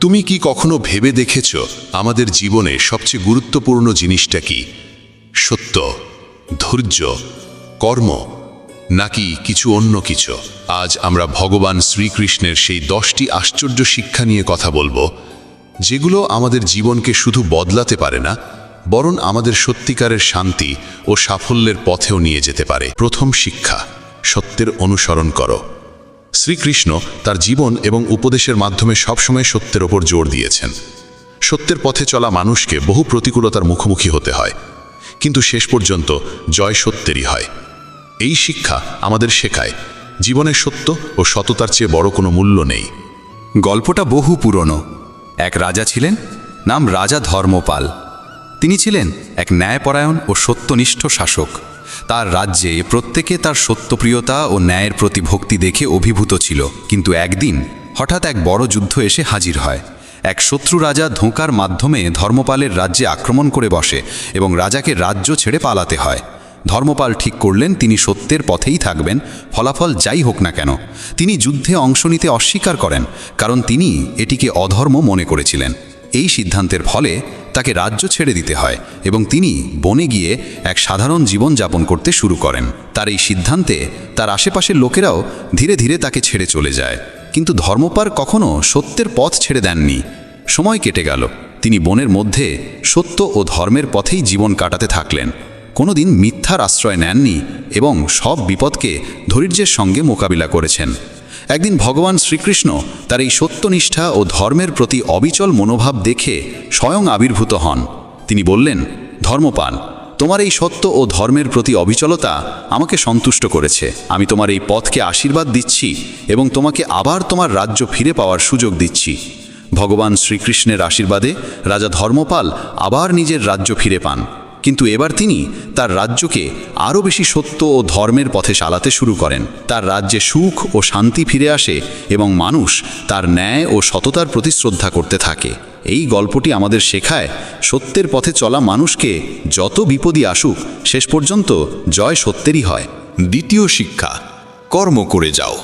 তুমি কি কখনো ভেবে দেখেছ আমাদের জীবনে সবচেয়ে গুরুত্বপূর্ণ জিনিসটা কি? সত্য, ধৈর্য, কর্ম, নাকি কিছু অন্য কিছু? আজ আমরা ভগবান শ্রীকৃষ্ণের সেই দশটি আশ্চর্য শিক্ষা নিয়ে কথা বলব, যেগুলো আমাদের জীবনকে শুধু বদলাতে পারে না, বরং আমাদের সত্যিকারের শান্তি ও সাফল্যের পথেও নিয়ে যেতে পারে। প্রথম শিক্ষা, সত্যের অনুসরণ করো। শ্রীকৃষ্ণ তার জীবন এবং উপদেশের মাধ্যমে সবসময় সত্যের ওপর জোর দিয়েছেন। সত্যের পথে চলা মানুষকে বহু প্রতিকূলতার মুখোমুখি হতে হয়, কিন্তু শেষ পর্যন্ত জয় সত্যেরই হয়। এই শিক্ষা আমাদের শেখায়, জীবনের সত্য ও সততার চেয়ে বড় কোনো মূল্য নেই। গল্পটা বহু পুরনো। এক রাজা ছিলেন, নাম রাজা ধর্মপাল। তিনি ছিলেন এক ন্যায়পরায়ণ ও সত্যনিষ্ঠ শাসক। তার রাজ্যে প্রত্যেকে তার সত্যপ্রিয়তা ও ন্যায়ের প্রতি ভক্তি দেখে অভিভূত ছিল। কিন্তু একদিন হঠাৎ এক বড় যুদ্ধ এসে হাজির হয়। এক শত্রু রাজা ধোঁকার মাধ্যমে ধর্মপালের রাজ্যে আক্রমণ করে বসে এবং রাজাকে রাজ্য ছেড়ে পালাতে হয়। ধর্মপাল ঠিক করলেন, তিনি সত্যের পথেই থাকবেন, ফলাফল যাই হোক না কেন। তিনি যুদ্ধে অংশ নিতে অস্বীকার করেন, কারণ তিনি এটিকে অধর্ম মনে করেছিলেন। এই সিদ্ধান্তের ফলে তাকে রাজ্য ছেড়ে দিতে হয় এবং তিনি বনে গিয়ে এক সাধারণ জীবন যাপন করতে শুরু করেন। তার এই সিদ্ধান্তে তার আশেপাশের লোকেরাও ধীরে ধীরে তাকে ছেড়ে চলে যায়। কিন্তু ধর্মপাল কখনো সত্যের পথ ছেড়ে দেননি। সময় কেটে গেল। তিনি বনের মধ্যে সত্য ও ধর্মের পথেই জীবন কাটাতে থাকলেন। কোনোদিন মিথ্যার আশ্রয় নেননি এবং সব বিপদকে ধৈর্যের সঙ্গে মোকাবিলা করেছেন। একদিন ভগবান শ্রীকৃষ্ণ তার এই সত্যনিষ্ঠা ও ধর্মের প্রতি অবিচল মনোভাব দেখে স্বয়ং আবির্ভূত হন। তিনি বললেন, ধর্মপাল, তোমার এই সত্য ও ধর্মের প্রতি অবিচলতা আমাকে সন্তুষ্ট করেছে। আমি তোমার এই পথকে আশীর্বাদ দিচ্ছি এবং তোমাকে আবার তোমার রাজ্য ফিরে পাওয়ার সুযোগ দিচ্ছি। ভগবান শ্রীকৃষ্ণের আশীর্বাদে রাজা ধর্মপাল আবার নিজের রাজ্য ফিরে পান। কিন্তু এবার তিনি তার রাজ্যকে আরও বেশি সত্য ও ধর্মের পথে চালাতে শুরু করেন। তার রাজ্যে সুখ ও শান্তি ফিরে আসে এবং মানুষ তার ন্যায় ও সততার প্রতি শ্রদ্ধা করতে থাকে। এই গল্পটি আমাদের শেখায়, সত্যের পথে চলা মানুষকে যত বিপদই আসুক, শেষ পর্যন্ত জয় সত্যেরই হয়। দ্বিতীয় শিক্ষা, কর্ম করে যাও।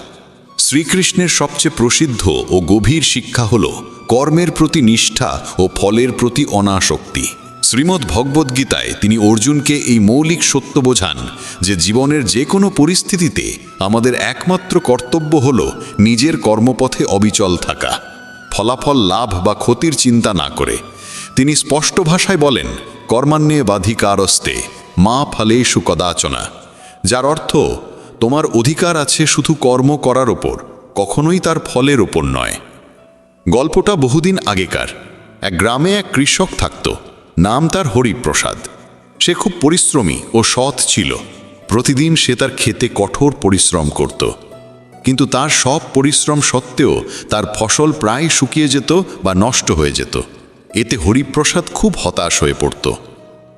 শ্রীকৃষ্ণের সবচেয়ে প্রসিদ্ধ ও গভীর শিক্ষা হল কর্মের প্রতি নিষ্ঠা ও ফলের প্রতি অনাসক্তি। শ্রীমদ্ ভগবদ্গীতায় তিনি অর্জুনকে এই মৌলিক সত্য বোঝান যে জীবনের যে কোনো পরিস্থিতিতে আমাদের একমাত্র কর্তব্য হল নিজের কর্মপথে অবিচল থাকা, ফলাফল লাভ বা ক্ষতির চিন্তা না করে। তিনি স্পষ্ট ভাষায় বলেন কর্মান্যে বাধিকারস্তে মা ফলেষু কদাচনা। যার অর্থ, তোমার অধিকার আছে শুধু কর্ম করার ওপর, কখনোই তার ফলের ওপর নয়। গল্পটা বহুদিন আগেকার। এক গ্রামে এক কৃষক থাকত। নাম তার হরিপ্রসাদ। সে খুব পরিশ্রমী ও সৎ ছিল। প্রতিদিন সে তার খেতে কঠোর পরিশ্রম করত। কিন্তু তার সব পরিশ্রম সত্ত্বেও তার ফসল প্রায় শুকিয়ে যেত বা নষ্ট হয়ে যেত। এতে হরিপ্রসাদ খুব হতাশ হয়ে পড়ত।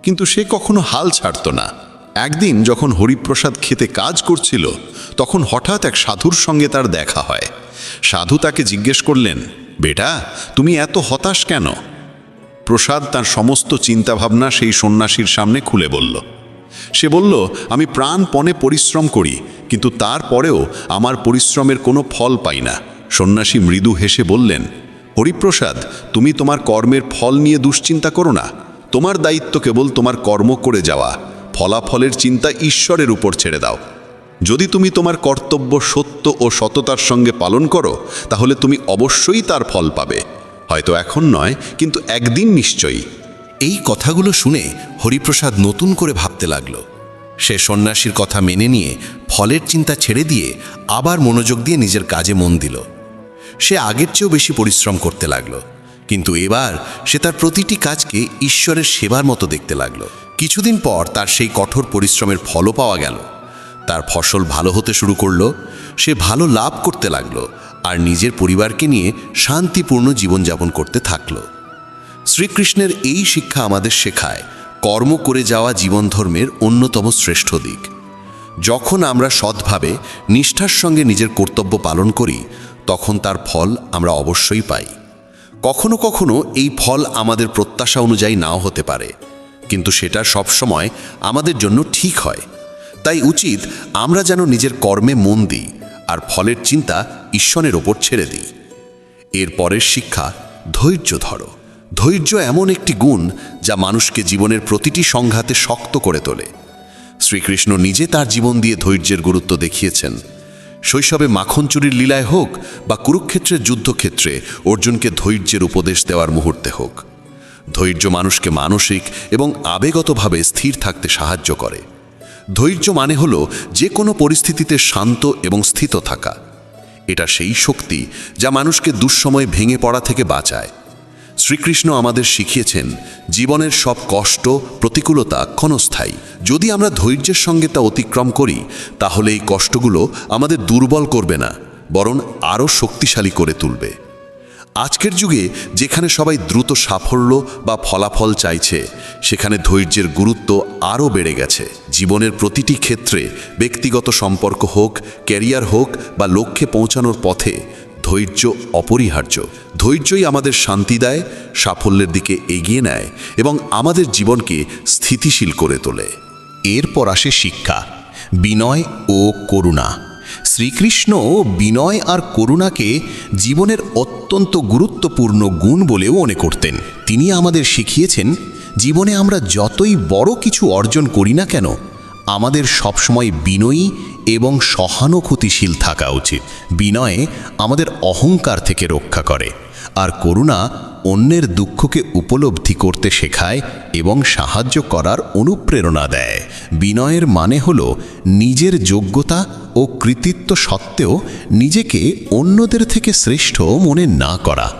কিন্তু সে কখনো হাল ছাড়ত না। একদিন যখন হরিপ্রসাদ খেতে কাজ করছিল, তখন হঠাৎ এক সাধুর সঙ্গে তার দেখা হয়। সাধু তাকে জিজ্ঞেস করলেন, বেটা, তুমি এত হতাশ কেন? প্রসাদ তার সমস্ত চিন্তাভাবনা সেই সন্ন্যাসীর সামনে খুলে বলল। সে বলল, আমি প্রাণপণে পরিশ্রম করি, কিন্তু তারপরেও আমার পরিশ্রমের কোনো ফল পাই না। সন্ন্যাসী মৃদু হেসে বললেন, হরিপ্রসাদ, তুমি তোমার কর্মের ফল নিয়ে দুশ্চিন্তা করো না। তোমার দায়িত্ব কেবল তোমার কর্ম করে যাওয়া। ফলাফলের চিন্তা ঈশ্বরের উপর ছেড়ে দাও। যদি তুমি তোমার কর্তব্য সত্য ও সততার সঙ্গে পালন করো, তাহলে তুমি অবশ্যই তার ফল পাবে। হয়তো এখন নয়, কিন্তু একদিন নিশ্চয়ই। এই কথাগুলো শুনে হরিপ্রসাদ নতুন করে ভাবতে লাগল। সে সন্ন্যাসীর কথা মেনে নিয়ে ফলের চিন্তা ছেড়ে দিয়ে আবার মনোযোগ দিয়ে নিজের কাজে মন দিল। সে আগের চেয়েও বেশি পরিশ্রম করতে লাগল, কিন্তু এবার সে তার প্রতিটি কাজকে ঈশ্বরের সেবার মতো দেখতে লাগল। কিছুদিন পর তার সেই কঠোর পরিশ্রমের ফলও পাওয়া গেল। তার ফসল ভালো হতে শুরু করল, সে ভালো লাভ করতে লাগল আর নিজের পরিবারকে নিয়ে শান্তিপূর্ণ জীবনযাপন করতে থাকল। শ্রীকৃষ্ণের এই শিক্ষা আমাদের শেখায়, কর্ম করে যাওয়া জীবন ধর্মের অন্যতম শ্রেষ্ঠ দিক। যখন আমরা সৎভাবে নিষ্ঠার সঙ্গে নিজের কর্তব্য পালন করি, তখন তার ফল আমরা অবশ্যই পাই। কখনো কখনো এই ফল আমাদের প্রত্যাশা অনুযায়ী নাও হতে পারে, কিন্তু সেটা সবসময় আমাদের জন্য ঠিক হয়। তাই উচিত আমরা যেন নিজের কর্মে মন দিই আর ফলের চিন্তা ঈশ্বরের ওপর ছেড়ে দিই। এর পরের শিক্ষা, ধৈর্য ধরো। ধৈর্য এমন একটি গুণ যা মানুষকে জীবনের প্রতিটি সংঘাতে শক্ত করে তোলে। শ্রীকৃষ্ণ নিজে তার জীবন দিয়ে ধৈর্যের গুরুত্ব দেখিয়েছেন। শৈশবে মাখন চুরির লীলায় হোক বা কুরুক্ষেত্রের যুদ্ধক্ষেত্রে অর্জুনকে ধৈর্যের উপদেশ দেওয়ার মুহূর্তে হোক। ধৈর্য মানুষকে মানসিক এবং আবেগতভাবে স্থির থাকতে সাহায্য করে। ধৈর্য মানে হল যে কোনো পরিস্থিতিতে শান্ত এবং স্থিত থাকা। এটা সেই শক্তি যা মানুষকে দুঃসময় ভেঙে পড়া থেকে বাঁচায়। শ্রীকৃষ্ণ আমাদের শিখিয়েছেন, জীবনের সব কষ্ট, প্রতিকূলতা ক্ষণস্থায়ী। যদি আমরা ধৈর্যের সঙ্গে তা অতিক্রম করি, তাহলে এই কষ্টগুলো আমাদের দুর্বল করবে না, বরং আরও শক্তিশালী করে তুলবে। আজকের যুগে যেখানে সবাই দ্রুত সাফল্য বা ফলাফল চাইছে, সেখানে ধৈর্যের গুরুত্ব আরও বেড়ে গেছে। জীবনের প্রতিটি ক্ষেত্রে, ব্যক্তিগত সম্পর্ক হোক, ক্যারিয়ার হোক বা লক্ষ্যে পৌঁছানোর পথে, ধৈর্য অপরিহার্য। ধৈর্যই আমাদের শান্তি দেয়, সাফল্যের দিকে এগিয়ে নেয় এবং আমাদের জীবনকে স্থিতিশীল করে তোলে। এরপর আসে শিক্ষা, বিনয় ও করুণা। শ্রীকৃষ্ণ বিনয় আর করুণাকে জীবনের অত্যন্ত গুরুত্বপূর্ণ গুণ বলেও মনে করতেন। তিনি আমাদের শিখিয়েছেন, জীবনে আমরা যতই বড় কিছু অর্জন করি না কেন, আমাদের সবসময় বিনয়ী এবং সহানুভূতিশীল থাকা উচিত। বিনয়ে আমাদের অহংকার থেকে রক্ষা করে, আর করুণা অন্যের দুঃখকে উপলব্ধি করতে শেখায় এবং সাহায্য করার অনুপ্রেরণা দেয়। বিনয়ের মানে হল নিজের যোগ্যতা ও কৃতিত্ব সত্ত্বেও নিজেকে অন্যদের থেকে শ্রেষ্ঠ মনে না করা।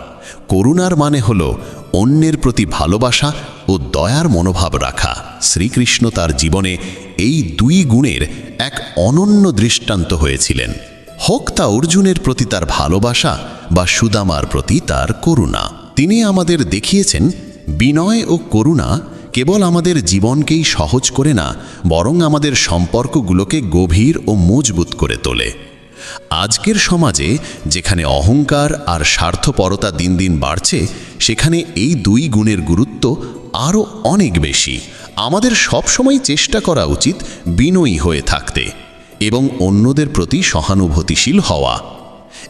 করুণার মানে হল অন্যের প্রতি ভালোবাসা ও দয়ার মনোভাব রাখা। শ্রীকৃষ্ণ তার জীবনে এই দুই গুণের এক অনন্য দৃষ্টান্ত হয়েছিলেন। হোক তা অর্জুনের প্রতি তার ভালোবাসা বা সুদামার প্রতি তার করুণা। তিনি আমাদের দেখিয়েছেন, বিনয় ও করুণা কেবল আমাদের জীবনকেই সহজ করে না, বরং আমাদের সম্পর্কগুলোকে গভীর ও মজবুত করে তোলে। আজকের সমাজে যেখানে অহংকার আর স্বার্থপরতা দিন দিন বাড়ছে, সেখানে এই দুই গুণের গুরুত্ব আরও অনেক বেশি। আমাদের সবসময় চেষ্টা করা উচিত বিনয়ী হয়ে থাকতে এবং অন্যদের প্রতি সহানুভূতিশীল হওয়া।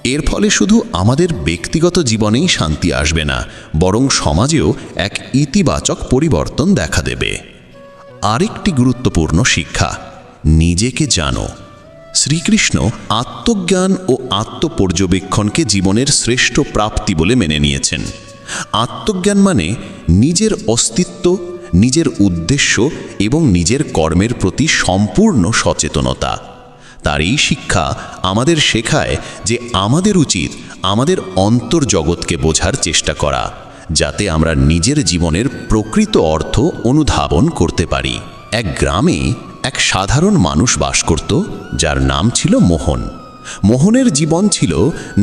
এর ফলে শুধু আমাদের ব্যক্তিগত জীবনেই শান্তি আসবে না, বরং সমাজেও এক ইতিবাচক পরিবর্তন দেখা দেবে। আরেকটি গুরুত্বপূর্ণ শিক্ষা, নিজেকে জানো। শ্রীকৃষ্ণ আত্মজ্ঞান ও আত্মপর্যবেক্ষণকে জীবনের শ্রেষ্ঠ প্রাপ্তি বলে মেনে নিয়েছেন। আত্মজ্ঞান মানে নিজের অস্তিত্ব, নিজের উদ্দেশ্য এবং নিজের কর্মের প্রতি সম্পূর্ণ সচেতনতা। তার এই শিক্ষা আমাদের শেখায় যে আমাদের উচিত আমাদের অন্তর্জগৎকে বোঝার চেষ্টা করা, যাতে আমরা নিজের জীবনের প্রকৃত অর্থ অনুধাবন করতে পারি। এক গ্রামে এক সাধারণ মানুষ বাস করত, যার নাম ছিল মোহন। মোহনের জীবন ছিল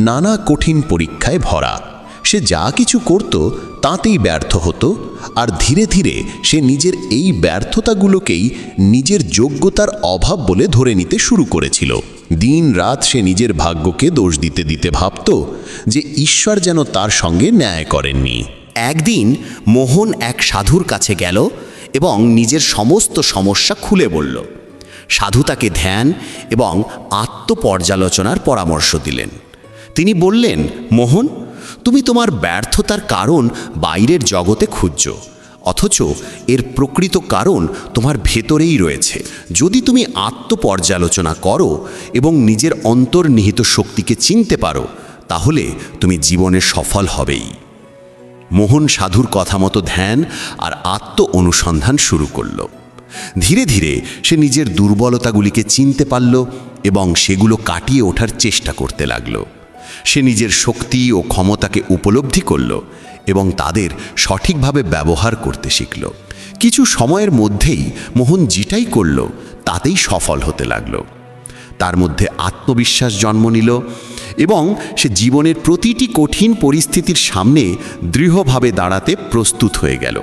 নানা কঠিন পরীক্ষায় ভরা। সে যা কিছু করত তাতেই ব্যর্থ হতো, আর ধীরে ধীরে সে নিজের এই ব্যর্থতাগুলোকেই নিজের যোগ্যতার অভাব বলে ধরে নিতে শুরু করেছিল। দিন রাত সে নিজের ভাগ্যকে দোষ দিতে দিতে ভাবত যে ঈশ্বর যেন তার সঙ্গে ন্যায় করেননি। একদিন মোহন এক সাধুর কাছে গেল এবং নিজের সমস্ত সমস্যা খুলে বলল। সাধু তাকে ধ্যান এবং আত্মপর্যালোচনার পরামর্শ দিলেন। তিনি বললেন, মোহন তুমি তোমার ব্যর্থতার কারণ বাইরের জগতে খুঁজছ, অথচ এর প্রকৃত কারণ তোমার ভেতরেই রয়েছে। যদি তুমি আত্মপর্যালোচনা করো এবং নিজের অন্তর্নিহিত শক্তিকে চিনতে পারো, তাহলে তুমি জীবনে সফল হবেই। মোহন সাধুর কথা মতো ধ্যান আর আত্ম অনুসন্ধান শুরু করল। ধীরে ধীরে সে নিজের দুর্বলতাগুলিকে চিনতে পারল এবং সেগুলো কাটিয়ে ওঠার চেষ্টা করতে লাগল। সে নিজের শক্তি ও ক্ষমতাকে উপলব্ধি করল এবং তাদের সঠিকভাবে ব্যবহার করতে শিখল। কিছু সময়ের মধ্যেই মোহন যেটাই করল, তাতেই সফল হতে লাগল। তার মধ্যে আত্মবিশ্বাস জন্ম নিল এবং সে জীবনের প্রতিটি কঠিন পরিস্থিতির সামনে দৃঢ়ভাবে দাঁড়াতে প্রস্তুত হয়ে গেল।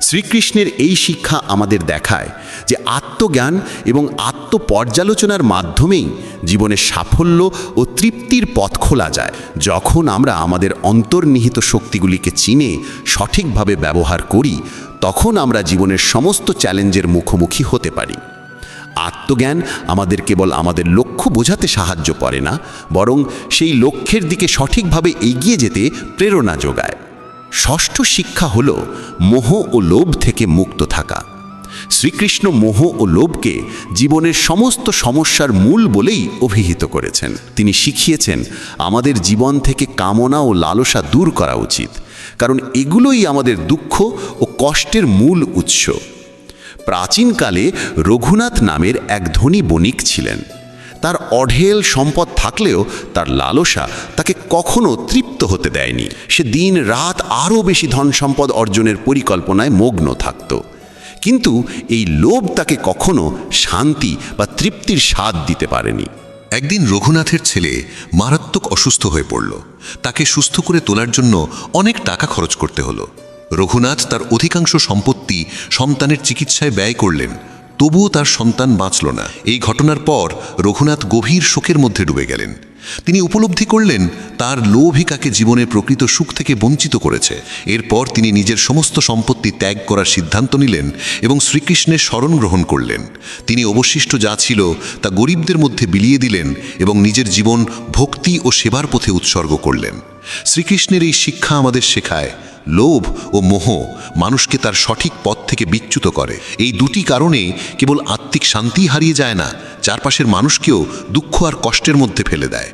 শ্রীকৃষ্ণের এই শিক্ষা আমাদের দেখায় যে আত্মজ্ঞান এবং আত্মপর্যালোচনার মাধ্যমেই জীবনের সাফল্য ও তৃপ্তির পথ খোলা যায়। যখন আমরা আমাদের অন্তর্নিহিত শক্তিগুলিকে চিনে, সঠিকভাবে ব্যবহার করি, তখন আমরা জীবনের সমস্ত চ্যালেঞ্জের মুখোমুখি হতে পারি। আত্মজ্ঞান আমাদের কেবল আমাদের লক্ষ্য বোঝাতে সাহায্য করে না, বরং সেই লক্ষ্যের দিকে সঠিকভাবে এগিয়ে যেতে প্রেরণা যোগায়। ষষ্ঠ শিক্ষা হল মোহ ও লোভ থেকে মুক্ত থাকা। শ্রীকৃষ্ণ মোহ ও লোভকে জীবনের সমস্ত সমস্যার মূল বলেই অভিহিত করেছেন। তিনি শিখিয়েছেন, আমাদের জীবন থেকে কামনা ও লালসা দূর করা উচিত, কারণ এগুলোই আমাদের দুঃখ ও কষ্টের মূল উৎস। প্রাচীনকালে রঘুনাথ নামের এক ধনী বণিক ছিলেন। তার অঢেল সম্পদ থাকলেও তার লালসা তাকে কখনো তৃপ্ত হতে দেয়নি। সে দিন রাত আরও বেশি ধন সম্পদ অর্জনের পরিকল্পনায় মগ্ন থাকত। কিন্তু এই লোভ তাকে কখনো শান্তি বা তৃপ্তির স্বাদ দিতে পারেনি। একদিন রঘুনাথের ছেলে মারাত্মক অসুস্থ হয়ে পড়ল। তাকে সুস্থ করে তোলার জন্য অনেক টাকা খরচ করতে হলো। রঘুনাথ তার অধিকাংশ সম্পত্তি সন্তানের চিকিৎসায় ব্যয় করলেন। তবুও তার সন্তান বাঁচল না। এই ঘটনার পর রঘুনাথ গভীর শোকের মধ্যে ডুবে গেলেন। তিনি উপলব্ধি করলেন, তার লোভই তাকে জীবনের প্রকৃত সুখ থেকে বঞ্চিত করেছে। এরপর তিনি নিজের সমস্ত সম্পত্তি ত্যাগ করার সিদ্ধান্ত নিলেন এবং শ্রীকৃষ্ণের স্মরণ গ্রহণ করলেন। তিনি অবশিষ্ট যা ছিল তা গরিবদের মধ্যে বিলিয়ে দিলেন এবং নিজের জীবন ভক্তি ও সেবার পথে উৎসর্গ করলেন। শ্রীকৃষ্ণের এই শিক্ষা আমাদের শেখায়। লোভ ও মোহ মানুষকে তার সঠিক পথ থেকে বিচ্যুত করে। এই দুটি কারণে কেবল আত্মিক শান্তি হারিয়ে যায় না, চারপাশের মানুষকেও দুঃখ আর কষ্টের মধ্যে ফেলে দেয়।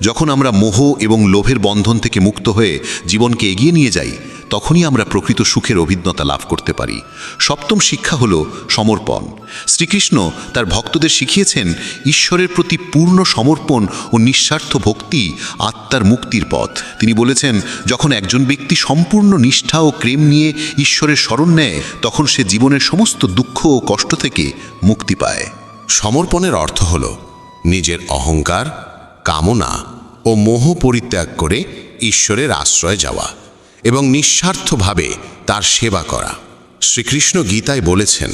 যখন আমরা মোহ এবং লোভের বন্ধন থেকে মুক্ত হয়ে জীবনকে এগিয়ে নিয়ে যাই তখনই আমরা প্রকৃত সুখের অভিজ্ঞতা লাভ করতে পারি। সপ্তম শিক্ষা হল সমর্পণ। শ্রীকৃষ্ণ তার ভক্তদের শিখিয়েছেন, ঈশ্বরের প্রতি পূর্ণ সমর্পণ ও নিঃস্বার্থ ভক্তি আত্মার মুক্তির পথ। তিনি বলেছেন, যখন একজন ব্যক্তি সম্পূর্ণ নিষ্ঠা ও প্রেম নিয়ে ঈশ্বরের স্মরণ নেয়, তখন সে জীবনের সমস্ত দুঃখ ও কষ্ট থেকে মুক্তি পায়। সমর্পণের অর্থ হল নিজের অহংকার, কামনা ও মোহ পরিত্যাগ করে ঈশ্বরের আশ্রয় যাওয়া। এবং নিঃস্বার্থভাবে তার সেবা করা। শ্রীকৃষ্ণ গীতায় বলেছেন,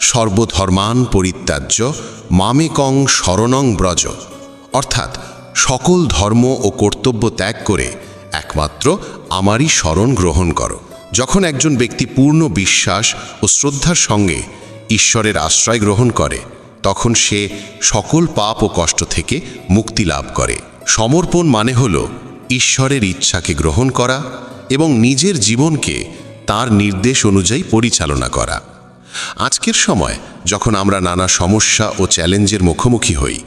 সর্বধর্মান পরিত্যাজ্য মামেকং শরণং ব্রজ। অর্থাৎ, সকল ধর্ম ও কর্তব্য ত্যাগ করে একমাত্র আমারই শরণ গ্রহণ করো। যখন একজন ব্যক্তি পূর্ণ বিশ্বাস ও শ্রদ্ধার সঙ্গে ঈশ্বরের আশ্রয় গ্রহণ করে, তখন সে সকল পাপ ও কষ্ট থেকে মুক্তি লাভ করে। সমর্পণ মানে হল ঈশ্বরের ইচ্ছাকে গ্রহণ করা এবং নিজের জীবনকে তার নির্দেশ অনুযায়ী পরিচালনা করা। আজকের সময়, যখন আমরা নানা সমস্যা ও চ্যালেঞ্জের মুখোমুখি হই,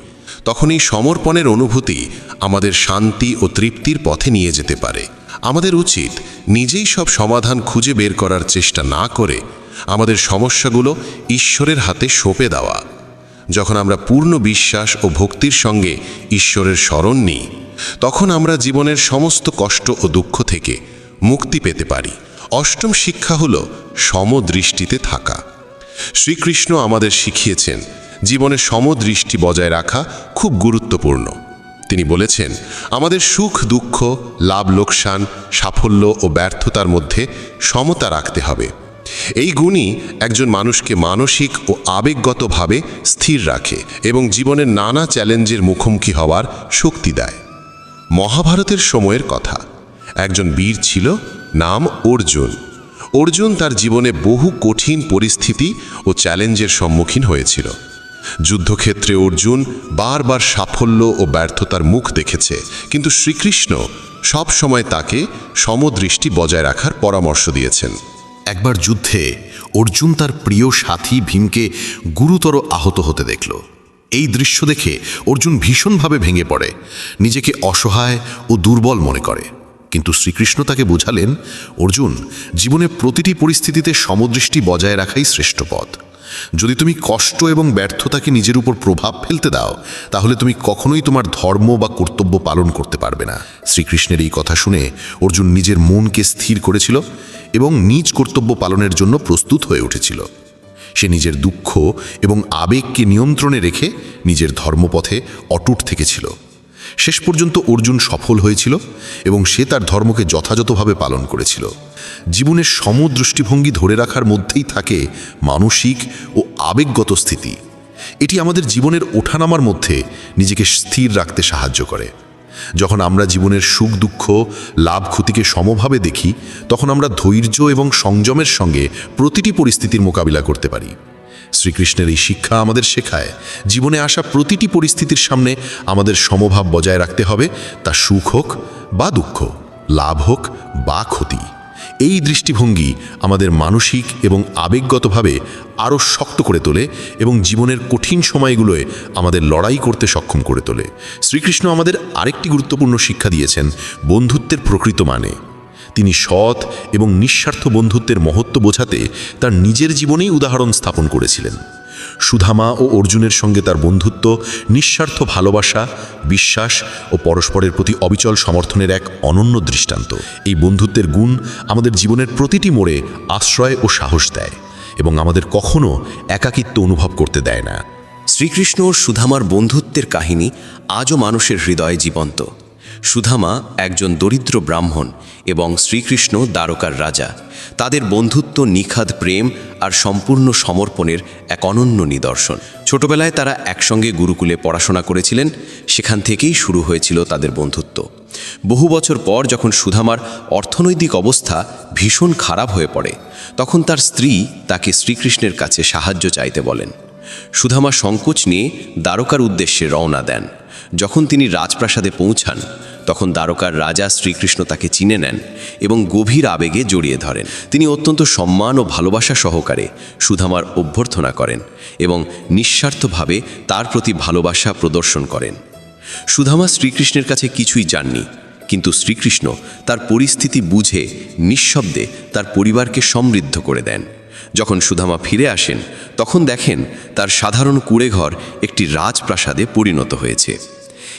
তখন এই সমর্পণের অনুভূতি আমাদের শান্তি ও তৃপ্তির পথে নিয়ে যেতে পারে। আমাদের উচিত নিজেই সব সমাধান খুঁজে বের করার চেষ্টা না করে আমাদের সমস্যাগুলো ঈশ্বরের হাতে সঁপে দেওয়া। যখন আমরা পূর্ণ বিশ্বাস ও ভক্তির সঙ্গে ঈশ্বরের স্মরণ নিই, তখন আমরা জীবনের সমস্ত কষ্ট ও দুঃখ থেকে মুক্তি পেতে পারি। অষ্টম শিক্ষা হল সমদৃষ্টিতে থাকা। শ্রীকৃষ্ণ আমাদের শিখিয়েছেন, জীবনে সমদৃষ্টি বজায় রাখা খুব গুরুত্বপূর্ণ। তিনি বলেছেন, আমাদের সুখ, দুঃখ, লাভ, লোকসান, সাফল্য ও ব্যর্থতার মধ্যে সমতা রাখতে হবে। এই গুণই একজন মানুষকে মানসিক ও আবেগগতভাবে স্থির রাখে এবং জীবনের নানা চ্যালেঞ্জের মুখোমুখি হওয়ার শক্তি দেয়। মহাভারতের সময়ের কথা। একজন বীর ছিল, নাম অর্জুন। অর্জুন তার জীবনে বহু কঠিন পরিস্থিতি ও চ্যালেঞ্জের সম্মুখীন হয়েছিল। যুদ্ধক্ষেত্রে অর্জুন বারবার সাফল্য ও ব্যর্থতার মুখ দেখেছে, কিন্তু শ্রীকৃষ্ণ সব সময় তাকে সমদৃষ্টি বজায় রাখার পরামর্শ দিয়েছেন। একবার যুদ্ধে অর্জুন তার প্রিয় সাথী ভীমকে গুরুতর আহত হতে দেখল। এই দৃশ্য দেখে অর্জুন ভীষণভাবে ভেঙে পড়ে, নিজেকে অসহায় ও দুর্বল মনে করে। কিন্তু শ্রীকৃষ্ণ তাকে বোঝালেন, অর্জুন, জীবনে প্রতিটি পরিস্থিতিতে সমদৃষ্টি বজায় রাখাই শ্রেষ্ঠ পথ। যদি তুমি কষ্ট এবং ব্যর্থতাকে নিজের উপর প্রভাব ফেলতে দাও, তাহলে তুমি কখনোই তোমার ধর্ম বা কর্তব্য পালন করতে পারবে না। শ্রীকৃষ্ণের এই কথা শুনে অর্জুন নিজের মনকে স্থির করেছিল এবং নিজ কর্তব্য পালনের জন্য প্রস্তুত হয়ে উঠেছিল। সে নিজের দুঃখ এবং আবেগকে নিয়ন্ত্রণে রেখে নিজের ধর্মপথে অটুট থেকেছিল। শেষ পর্যন্ত অর্জুন সফল হয়েছিল এবং সে তার ধর্মকে যথাযথভাবে পালন করেছিল। জীবনের সমদৃষ্টিভঙ্গি ধরে রাখার মধ্যেই থাকে মানসিক ও আবেগগত স্থিতি। এটি আমাদের জীবনের ওঠানামার মধ্যে নিজেকে স্থির রাখতে সাহায্য করে। যখন আমরা জীবনের সুখ, দুঃখ, লাভ, ক্ষতিকে সমভাবে দেখি, তখন আমরা ধৈর্য এবং সংযমের সঙ্গে প্রতিটি পরিস্থিতির মোকাবিলা করতে পারি। শ্রীকৃষ্ণের এই শিক্ষা আমাদের শেখায়। জীবনে আসা প্রতিটি পরিস্থিতির সামনে আমাদের সমভাব বজায় রাখতে হবে। তা সুখ হোক বা দুঃখ, লাভ হোক বা ক্ষতি। এই দৃষ্টিভঙ্গি আমাদের মানসিক এবং আবেগগতভাবে আরও শক্ত করে তোলে এবং জীবনের কঠিন সময়গুলোয় আমাদের লড়াই করতে সক্ষম করে তোলে। শ্রীকৃষ্ণ আমাদের আরেকটি গুরুত্বপূর্ণ শিক্ষা দিয়েছেন, বন্ধুত্বের প্রকৃত মানে। তিনি সৎ এবং নিঃস্বার্থ বন্ধুত্বের মহত্ব বোঝাতে তার নিজের জীবনেই উদাহরণ স্থাপন করেছিলেন। সুধামা ও অর্জুনের সঙ্গে তার বন্ধুত্ব, নিঃস্বার্থ ভালোবাসা, বিশ্বাস ও পরস্পরের প্রতি অবিচল সমর্থনের এক অনন্য দৃষ্টান্ত। এই বন্ধুত্বের গুণ আমাদের জীবনের প্রতিটি মোড়ে আশ্রয় ও সাহস দেয় এবং আমাদের কখনো একাকিত্ব অনুভব করতে দেয় না। শ্রীকৃষ্ণ ও সুধামার বন্ধুত্বের কাহিনী আজও মানুষের হৃদয়ে জীবন্ত। সুধামা একজন দরিদ্র ব্রাহ্মণ এবং শ্রীকৃষ্ণ দ্বারকার রাজা। তাদের বন্ধুত্ব, নিখাদ প্রেম আর সম্পূর্ণ সমর্পণের এক অনন্য নিদর্শন। ছোটবেলায় তারা একসঙ্গে গুরুকুলে পড়াশোনা করেছিলেন, সেখান থেকেই শুরু হয়েছিল তাদের বন্ধুত্ব। বহু বছর পর যখন সুধামার অর্থনৈতিক অবস্থা ভীষণ খারাপ হয়ে পড়ে, তখন তার স্ত্রী তাকে শ্রীকৃষ্ণের কাছে সাহায্য চাইতে বলেন। সুধামা সংকোচ নিয়ে দ্বারকার উদ্দেশ্যে রওনা দেন। যখন তিনি রাজপ্রাসাদে পৌঁছান, তখন দ্বারকার রাজা শ্রীকৃষ্ণ তাকে চিনে নেন এবং গভীর আবেগে জড়িয়ে ধরেন। তিনি অত্যন্ত সম্মান ও ভালোবাসা সহকারে সুধামার অভ্যর্থনা করেন এবং নিঃস্বার্থভাবে তার প্রতি ভালোবাসা প্রদর্শন করেন। সুধামা শ্রীকৃষ্ণের কাছে কিছুই জাননি, কিন্তু শ্রীকৃষ্ণ তার পরিস্থিতি বুঝে নিঃশব্দে তার পরিবারকে সমৃদ্ধ করে দেন। যখন সুধামা ফিরে আসেন, তখন দেখেন তার সাধারণ কুড়েঘর একটি রাজপ্রাসাদে পরিণত হয়েছে।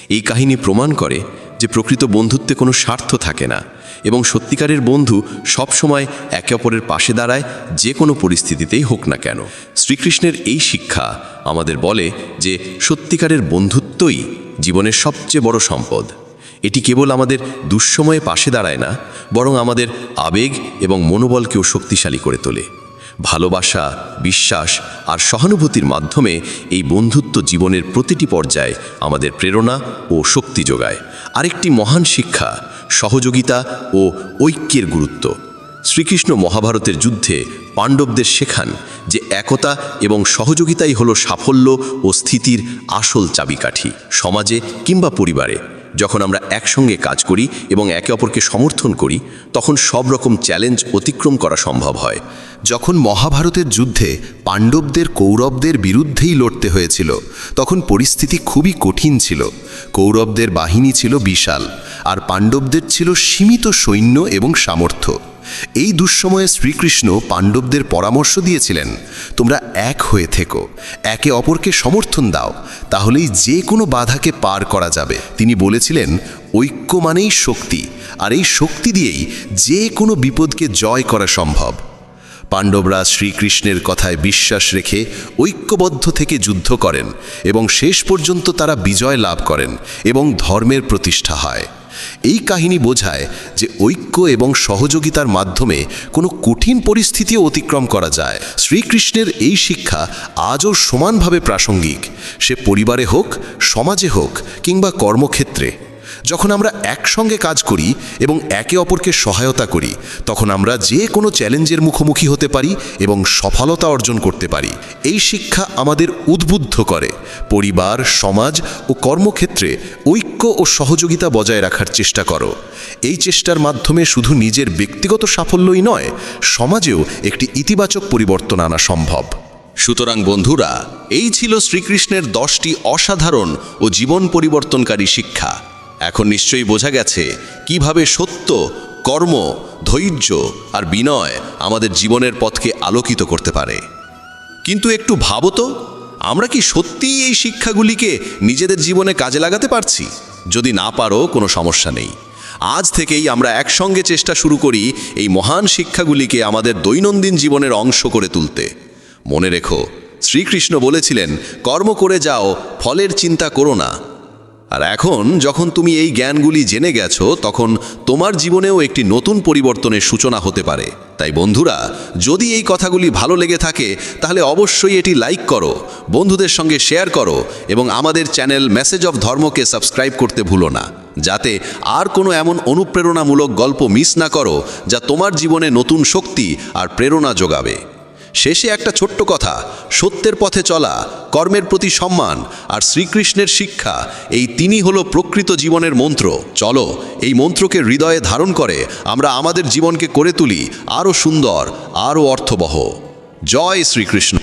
এই কাহিনী প্রমাণ করে যে প্রকৃত বন্ধুত্বে কোনো স্বার্থ থাকে না এবং সত্যিকারের বন্ধু সবসময় একে অপরের পাশে দাঁড়ায়, যে কোনো পরিস্থিতিতেই হোক না কেন। শ্রীকৃষ্ণের এই শিক্ষা আমাদের বলে যে সত্যিকারের বন্ধুত্বই জীবনের সবচেয়ে বড় সম্পদ। এটি কেবল আমাদের দুঃসময়ে পাশে দাঁড়ায় না, বরং আমাদের আবেগ এবং মনোবলকেও শক্তিশালী করে তোলে। ভালোবাসা, বিশ্বাস আর সহানুভূতির মাধ্যমে এই বন্ধুত্ব জীবনের প্রতিটি পর্যায়ে আমাদের প্রেরণা ও শক্তি যোগায়। আরেকটি মহান শিক্ষা, সহযোগিতা ও ঐক্যের গুরুত্ব। শ্রীকৃষ্ণ মহাভারতের যুদ্ধে পাণ্ডবদের শেখান যে একতা এবং সহযোগিতাই হলো সাফল্য ও স্থিতির আসল চাবিকাঠি সমাজে কিংবা পরিবারে। যখন আমরা একসঙ্গে কাজ করি এবং একে অপরকে সমর্থন করি, তখন সব রকম চ্যালেঞ্জ অতিক্রম করা সম্ভব হয়। যখন মহাভারতের যুদ্ধে পাণ্ডবদের কৌরবদের বিরুদ্ধেই লড়তে হয়েছিল, তখন পরিস্থিতি খুবই কঠিন ছিল। কৌরবদের বাহিনী ছিল বিশাল, আর পাণ্ডবদের ছিল সীমিত সৈন্য এবং সামর্থ্য। এই দুঃসময়ে শ্রীকৃষ্ণ পাণ্ডবদের পরামর্শ দিয়েছিলেন, তোমরা এক হয়ে থেকো, একে অপরকে সমর্থন দাও, তাহলেই যে কোনো বাধাকে পার করা যাবে। তিনি বলেছিলেন, ঐক্য মানেই শক্তি, আর এই শক্তি দিয়েই যে কোনো বিপদকে জয় করা সম্ভব। পাণ্ডবরা শ্রীকৃষ্ণের কথায় বিশ্বাস রেখে ঐক্যবদ্ধ থেকে যুদ্ধ করেন এবং শেষ পর্যন্ত তারা বিজয় লাভ করেন এবং ধর্মের প্রতিষ্ঠা হয়। এই কাহিনী বোঝায় যে ঐক্য এবং সহযোগিতার মাধ্যমে কোনো কঠিন পরিস্থিতি অতিক্রম করা যায়। শ্রীকৃষ্ণের এই শিক্ষা আজও সমানভাবে প্রাসঙ্গিক। সে পরিবারে হোক, সমাজে হোক কিংবা কর্মক্ষেত্রে। যখন আমরা একসঙ্গে কাজ করি এবং একে অপরকে সহায়তা করি, তখন আমরা যে কোনো চ্যালেঞ্জের মুখোমুখি হতে পারি এবং সফলতা অর্জন করতে পারি। এই শিক্ষা আমাদের উদ্বুদ্ধ করে। পরিবার, সমাজ ও কর্মক্ষেত্রে ঐক্য ও সহযোগিতা বজায় রাখার চেষ্টা করো। এই চেষ্টার মাধ্যমে শুধু নিজের ব্যক্তিগত সাফল্যই নয়, সমাজেও একটি ইতিবাচক পরিবর্তন আনা সম্ভব। সুতরাং বন্ধুরা, এই ছিল শ্রীকৃষ্ণের দশটি অসাধারণ ও জীবন পরিবর্তনকারী শিক্ষা। এখন নিশ্চয়ই বোঝা গেছে কীভাবে সত্য, কর্ম, ধৈর্য আর বিনয় আমাদের জীবনের পথকে আলোকিত করতে পারে। কিন্তু একটু ভাবো তো, আমরা কি সত্যিই এই শিক্ষাগুলিকে নিজেদের জীবনে কাজে লাগাতে পারছি? যদি না পারো, কোনো সমস্যা নেই। আজ থেকেই আমরা একসঙ্গে চেষ্টা শুরু করি এই মহান শিক্ষাগুলিকে আমাদের দৈনন্দিন জীবনের অংশ করে তুলতে। মনে রেখো, শ্রীকৃষ্ণ বলেছিলেন, কর্ম করে যাও, ফলের চিন্তা করো না। আর এখন যখন তুমি এই জ্ঞানগুলি জেনে গেছো, তখন তোমার জীবনেও একটি নতুন পরিবর্তনের সূচনা হতে পারে। তাই বন্ধুরা, যদি এই কথাগুলি ভালো লেগে থাকে, তাহলে অবশ্যই এটি লাইক করো, বন্ধুদের সঙ্গে শেয়ার করো এবং আমাদের চ্যানেল মেসেজ অফ ধর্মকে সাবস্ক্রাইব করতে ভুলো না, যাতে আর কোনো এমন অনুপ্রেরণামূলক গল্প মিস না করো, যা তোমার জীবনে নতুন শক্তি আর প্রেরণা যোগাবে। শেষে একটা ছোট্ট কথা, সত্যের পথে চলা, কর্মের প্রতি সম্মান আর শ্রীকৃষ্ণের শিক্ষা, এই তিনি হলো প্রকৃত জীবনের মন্ত্র। চলো, এই মন্ত্রকে হৃদয়ে ধারণ করে আমরা আমাদের জীবনকে করে তুলি আরও সুন্দর, আরও অর্থবহ। জয় শ্রীকৃষ্ণ।